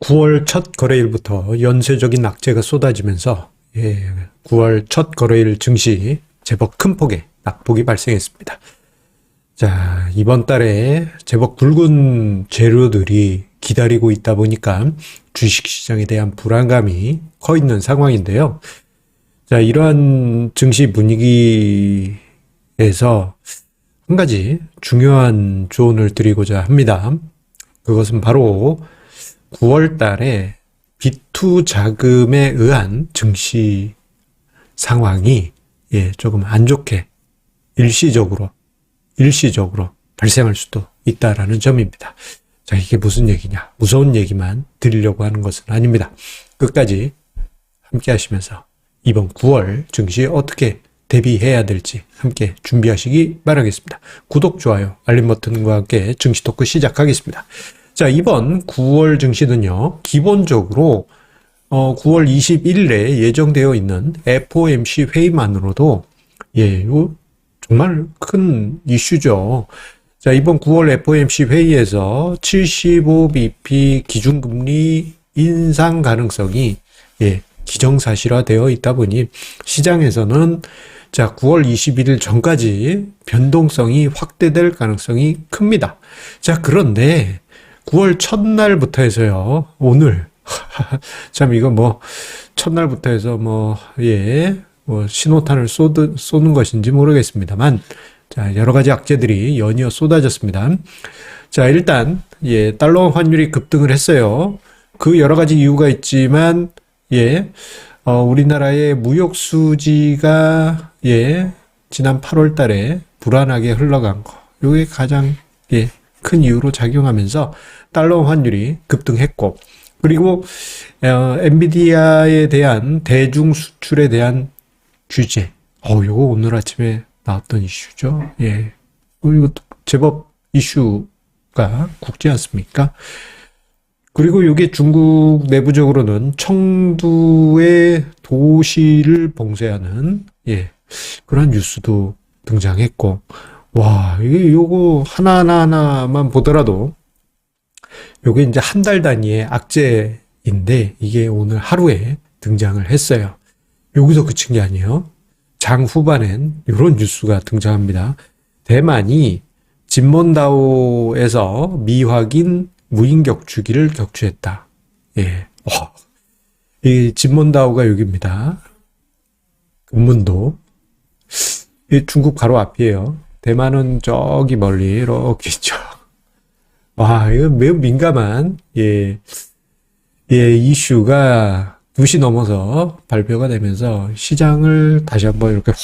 9월 첫 거래일부터 연쇄적인 낙제가 쏟아지면서 예, 9월 첫 거래일 증시 제법 큰 폭의 낙폭이 발생했습니다. 자, 이번 달에 제법 굵은 재료들이 기다리고 있다 보니까 주식 시장에 대한 불안감이 커 있는 상황인데요. 자, 이러한 증시 분위기에서 한 가지 중요한 조언을 드리고자 합니다. 그것은 바로 9월 달에 B2 자금에 의한 증시 상황이 예, 조금 안 좋게 일시적으로 일시적으로 발생할 수도 있다라는 점입니다. 자, 이게 무슨 얘기냐? 무서운 얘기만 드리려고 하는 것은 아닙니다. 끝까지 함께 하시면서 이번 9월 증시에 어떻게 대비해야 될지 함께 준비하시기 바라겠습니다. 구독, 좋아요, 알림 버튼과 함께 증시 토크 시작하겠습니다. 자, 이번 9월 증시는요, 기본적으로 어, 9월 21일에 예정되어 있는 FOMC 회의만으로도 예, 요 정말 큰 이슈죠. 자, 이번 9월 FOMC 회의에서 75bp 기준금리 인상 가능성이 예, 기정사실화 되어 있다 보니 시장에서는 자, 9월 21일 전까지 변동성이 확대될 가능성이 큽니다. 자, 그런데 9월 첫날부터 해서요, 오늘. 참, 이거 뭐, 첫날부터 해서 뭐, 예, 뭐, 신호탄을 쏘드, 쏘는 것인지 모르겠습니다만, 자, 여러 가지 악재들이 연이어 쏟아졌습니다. 자, 일단, 예, 달러 환율이 급등을 했어요. 그 여러 가지 이유가 있지만, 예, 어, 우리나라의 무역 수지가, 예, 지난 8월 달에 불안하게 흘러간 거. 요게 가장, 예, 큰 이유로 작용하면서 달러 환율이 급등했고 그리고 어, 엔비디아에 대한 대중 수출에 대한 규제. 어, 요거 오늘 아침에 나왔던 이슈죠. 예. 어, 이거 제법 이슈가 국지 않습니까? 그리고 이게 중국 내부적으로는 청두의 도시를 봉쇄하는 예 그런 뉴스도 등장했고 와 이게 요거 하나하나 하나만 보더라도 요게 이제 한 달 단위의 악재인데 이게 오늘 하루에 등장을 했어요. 여기서 그친 게 아니에요. 장 후반엔 이런 뉴스가 등장합니다. 대만이 진몬다오에서 미확인 무인 격추기를 격추했다. 예. 와. 이 진몬다오가 여기입니다. 금문도. 이 중국 바로 앞이에요. 대만은 저기 멀리 이렇게 있죠. 와, 이거 매우 민감한, 예, 예, 이슈가 2시 넘어서 발표가 되면서 시장을 다시 한번 이렇게 확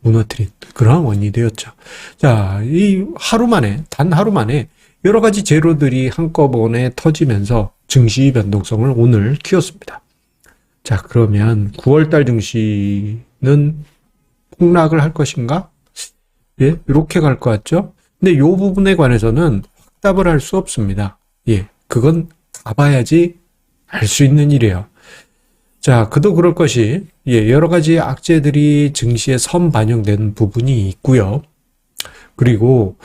무너뜨린 그런 원인이 되었죠. 자, 이 하루 만에, 단 하루 만에 여러 가지 재료들이 한꺼번에 터지면서 증시 변동성을 오늘 키웠습니다. 자, 그러면 9월달 증시는 폭락을 할 것인가? 예, 이렇게 갈 것 같죠? 근데 이 부분에 관해서는 확답을 할 수 없습니다. 예, 그건 가봐야지 알 수 있는 일이에요. 자, 그도 그럴 것이, 예, 여러 가지 악재들이 증시에 선 반영된 부분이 있고요. 그리고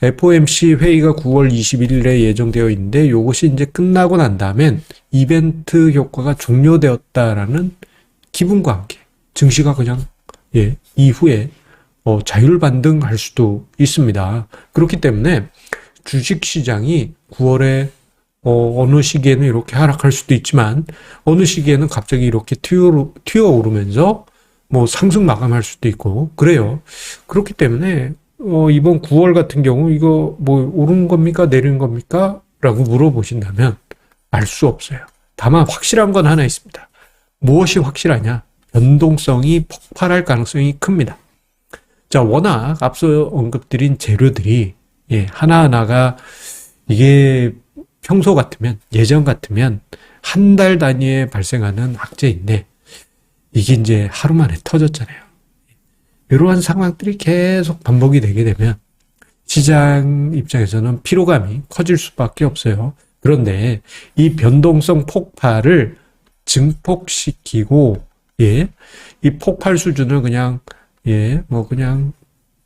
FOMC 회의가 9월 21일에 예정되어 있는데 이것이 이제 끝나고 난 다음엔 이벤트 효과가 종료되었다라는 기분과 함께 증시가 그냥 예, 이후에 어, 자율 반등할 수도 있습니다. 그렇기 때문에 주식 시장이 9월에 어, 어느 시기에는 이렇게 하락할 수도 있지만 어느 시기에는 갑자기 이렇게 튀어, 튀어오르면서 뭐 상승 마감할 수도 있고 그래요. 그렇기 때문에 어, 이번 9월 같은 경우 이거 뭐 오른 겁니까 내리는 겁니까? 라고 물어보신다면 알 수 없어요. 다만 확실한 건 하나 있습니다. 무엇이 확실하냐? 변동성이 폭발할 가능성이 큽니다. 자, 워낙 앞서 언급드린 재료들이 예, 하나하나가 이게 평소 같으면 예전 같으면 한 달 단위에 발생하는 악재인데 이게 이제 하루 만에 터졌잖아요. 이러한 상황들이 계속 반복이 되게 되면 시장 입장에서는 피로감이 커질 수밖에 없어요. 그런데 이 변동성 폭발을 증폭시키고 예, 이 폭발 수준을 그냥 예, 뭐 그냥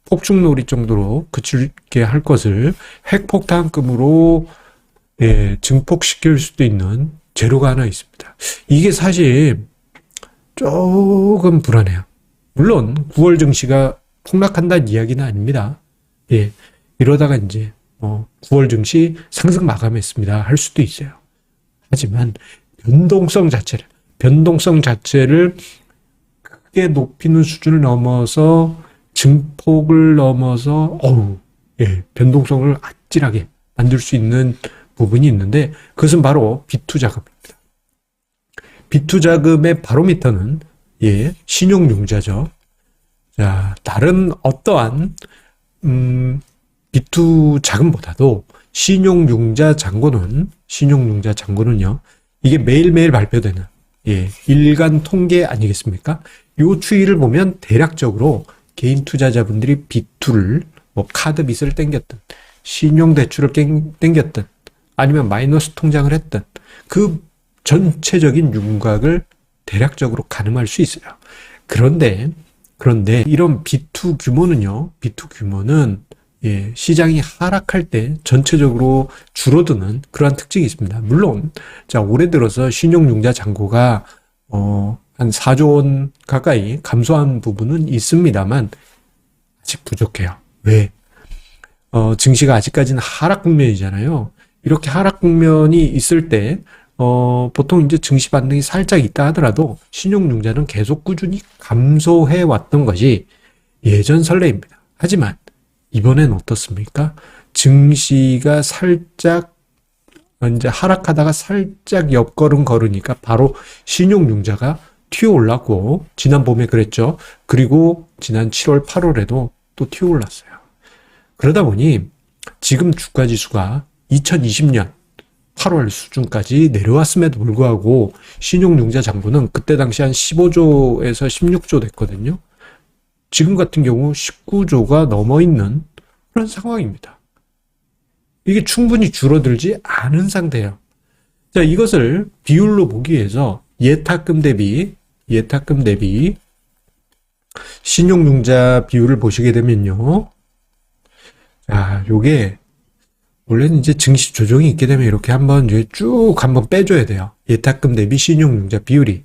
폭죽놀이 정도로 그치게 할 것을 핵폭탄급으로 예, 증폭시킬 수도 있는 재료가 하나 있습니다. 이게 사실 조금 불안해요. 물론 9월 증시가 폭락한다는 이야기는 아닙니다. 예, 이러다가 이제 뭐 9월 증시 상승 마감했습니다. 할 수도 있어요. 하지만 변동성 자체를 변동성 자체를 크게 높이는 수준을 넘어서 증폭을 넘어서 어우 예, 변동성을 아찔하게 만들 수 있는 부분이 있는데 그것은 바로 비투 자금입니다. 비투 자금의 바로미터는 예, 신용융자죠. 자, 다른 어떠한 음, 비투 자금보다도 신용융자 잔고는 신용융자 잔고는요. 이게 매일매일 발표되는 예, 일간 통계 아니겠습니까? 요 추이를 보면 대략적으로 개인 투자자분들이 비투를 뭐 카드 빚을 땡겼든 신용 대출을 땡겼든 아니면 마이너스 통장을 했든 그 전체적인 윤곽을 대략적으로 가늠할 수 있어요. 그런데 그런데 이런 B2 규모는요. B2 규모는 예, 시장이 하락할 때 전체적으로 줄어드는 그러한 특징이 있습니다. 물론 자 올해 들어서 신용융자 잔고가 어, 한 4조 원 가까이 감소한 부분은 있습니다만 아직 부족해요. 왜? 어, 증시가 아직까지는 하락 국면이잖아요. 이렇게 하락 국면이 있을 때 어, 보통 이제 증시 반등이 살짝 있다 하더라도 신용융자는 계속 꾸준히 감소해 왔던 것이 예전 선례입니다. 하지만 이번엔 어떻습니까? 증시가 살짝 이제 하락하다가 살짝 옆걸음 걸으니까 바로 신용융자가 튀어 올랐고 지난 봄에 그랬죠. 그리고 지난 7월, 8월에도 또 튀어 올랐어요. 그러다 보니 지금 주가 지수가 2020년 8월 수준까지 내려왔음에도 불구하고 신용융자 잔고는 그때 당시 한 15조에서 16조 됐거든요. 지금 같은 경우 19조가 넘어 있는 그런 상황입니다. 이게 충분히 줄어들지 않은 상태예요. 자, 이것을 비율로 보기 위해서 예탁금 대비, 예탁금 대비 신용융자 비율을 보시게 되면요. 자, 요게 원래는 이제 증시 조정이 있게 되면 이렇게 한번 이제 쭉 한번 빼줘야 돼요. 예탁금 대비 신용융자 비율이.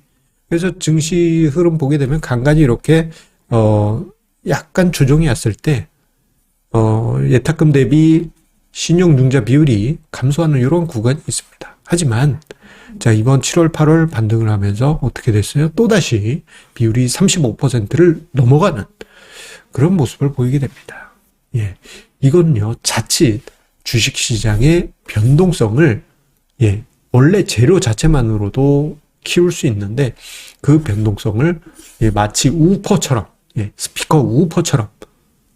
그래서 증시 흐름 보게 되면 간간히 이렇게 어 약간 조정이 왔을 때 어, 예탁금 대비 신용융자 비율이 감소하는 이런 구간이 있습니다. 하지만 자 이번 7월 8월 반등을 하면서 어떻게 됐어요? 또다시 비율이 35%를 넘어가는 그런 모습을 보이게 됩니다. 예, 이건요 자칫 주식시장의 변동성을 예, 원래 재료 자체만으로도 키울 수 있는데 그 변동성을 예, 마치 우퍼처럼 예, 스피커 우퍼처럼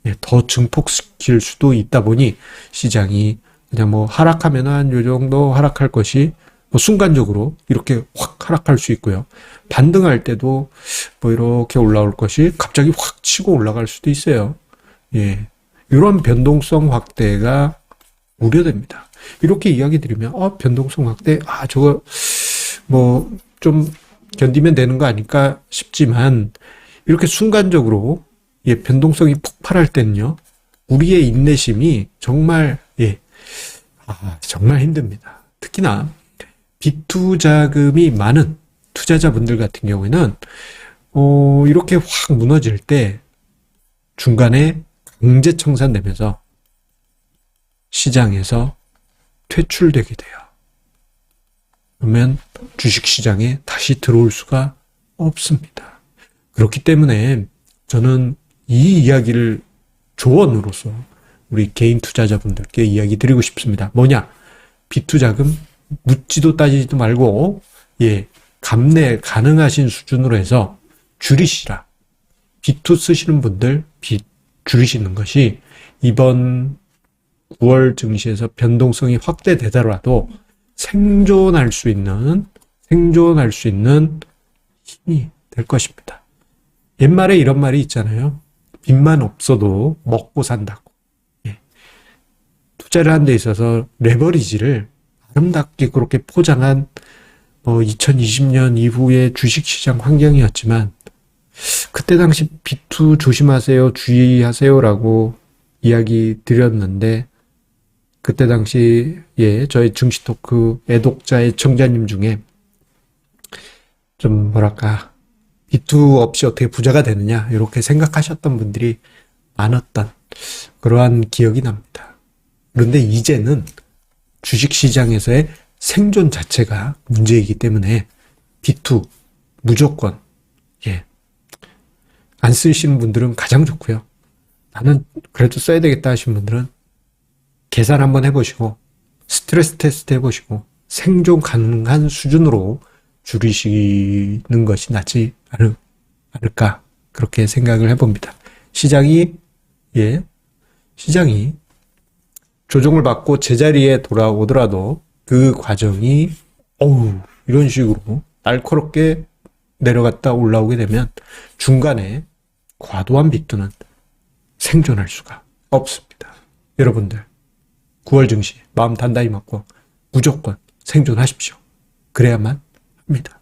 예, 더 증폭시킬 수도 있다 보니 시장이 그냥 뭐 하락하면 한 요 정도 하락할 것이 뭐 순간적으로 이렇게 확 하락할 수 있고요. 반등할 때도 뭐 이렇게 올라올 것이 갑자기 확 치고 올라갈 수도 있어요. 예. 이런 변동성 확대가 우려됩니다. 이렇게 이야기 드리면, 어, 변동성 확대, 아, 저거, 뭐, 좀 견디면 되는 거 아닐까 싶지만, 이렇게 순간적으로, 예, 변동성이 폭발할 때는요, 우리의 인내심이 정말, 예, 아, 정말 힘듭니다. 특히나, 비투 자금이 많은 투자자분들 같은 경우에는, 어, 이렇게 확 무너질 때, 중간에 강제 청산되면서 시장에서 퇴출되게 돼요. 그러면 주식시장에 다시 들어올 수가 없습니다. 그렇기 때문에 저는 이 이야기를 조언으로서 우리 개인 투자자분들께 이야기 드리고 싶습니다. 뭐냐? 비투자금 묻지도 따지지도 말고, 예, 감내 가능하신 수준으로 해서 줄이시라. 비투 쓰시는 분들 비 줄이시는 것이 이번 9월 증시에서 변동성이 확대되더라도 생존할 수 있는 생존할 수 있는 힘이 될 것입니다. 옛말에 이런 말이 있잖아요. 빚만 없어도 먹고 산다고. 예. 투자를 한 데 있어서 레버리지를 아름답게 그렇게 포장한 뭐 2020년 이후의 주식시장 환경이었지만 그때 당시 비투 조심하세요, 주의하세요라고 이야기 드렸는데 그때 당시에 저희 증시 토크 애독자의 청자님 중에 좀 뭐랄까 비투 없이 어떻게 부자가 되느냐 이렇게 생각하셨던 분들이 많았던 그러한 기억이 납니다. 그런데 이제는 주식 시장에서의 생존 자체가 문제이기 때문에 비투 무조건 예. 안 쓰시는 분들은 가장 좋고요. 나는 그래도 써야 되겠다 하신 분들은 계산 한번 해보시고 스트레스 테스트 해보시고 생존 가능한 수준으로 줄이시는 것이 낫지 않을까 그렇게 생각을 해봅니다. 시장이 예 시장이 조정을 받고 제자리에 돌아오더라도 그 과정이 어우 이런 식으로 날카롭게 내려갔다 올라오게 되면 중간에 과도한 빅도는 생존할 수가 없습니다. 여러분들 9월 증시 마음 단단히 먹고 무조건 생존하십시오. 그래야만 합니다.